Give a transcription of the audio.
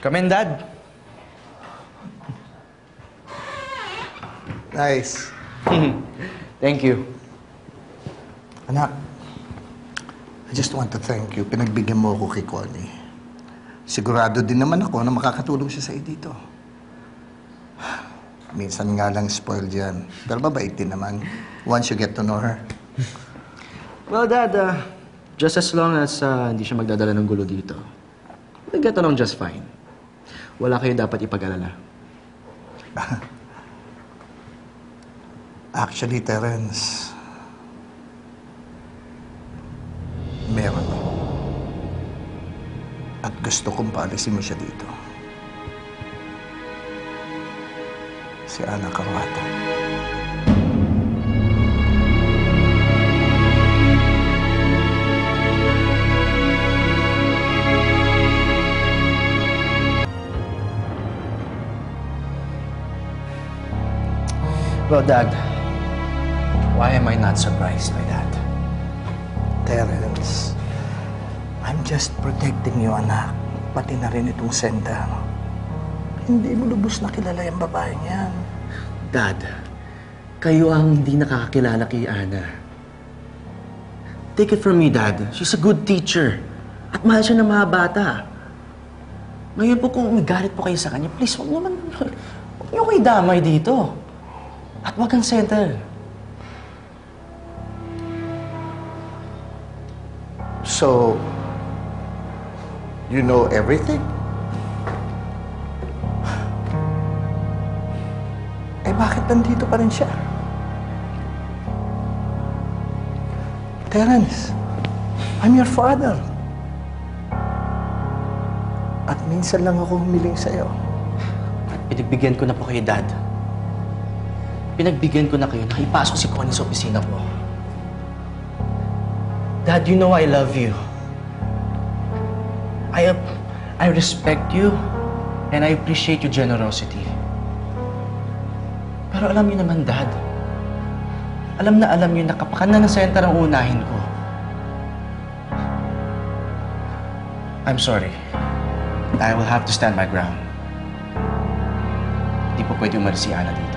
Come in, Dad. Nice. Thank you. Anak, I just want to thank you. Pinagbigyan mo ako kay Connie. Sigurado din naman ako na makakatulong siya sa iyo dito. Minsan nga lang spoiled yan. Pero mabait din naman. Once you get to know her. Well, Dad, uh, just as long as uh, hindi siya magdadala ng gulo dito, we'll get along just fine. Wala kayo dapat ipag-alala. Actually, Terence, meron. At gusto kong paalisin mo siya dito. Si Ana Carwata. Well, Dad, why am I not surprised by that? Terence, I'm just protecting you, anak. Pati na rin itong sender. Hindi mo lubos na kilala yung babaeng yan. Dad, kayo ang hindi nakakakilala kay Ana. Take it from me, Dad. She's a good teacher. At mahal siya ng mga bata. Ngayon po kung galit po kayo sa kanya, please, huwag naman, huwag niyo kayo damay dito. At huwag kang settle. So, you know everything? Eh bakit nandito pa rin siya? Terence, I'm your father. At minsan lang ako humiling sa'yo. Pinagbigyan ko na po kayo, Dad. Pinagbigyan ko na kayo na ipasok si Connie sa opisina ko. Dad, you know I love you. I, I respect you and I appreciate your generosity. Pero alam niyo naman, Dad, alam na alam niyo na kapakanan ng center ang unahin ko. I'm sorry. I will have to stand my ground. Hindi po pwede umalis si dito.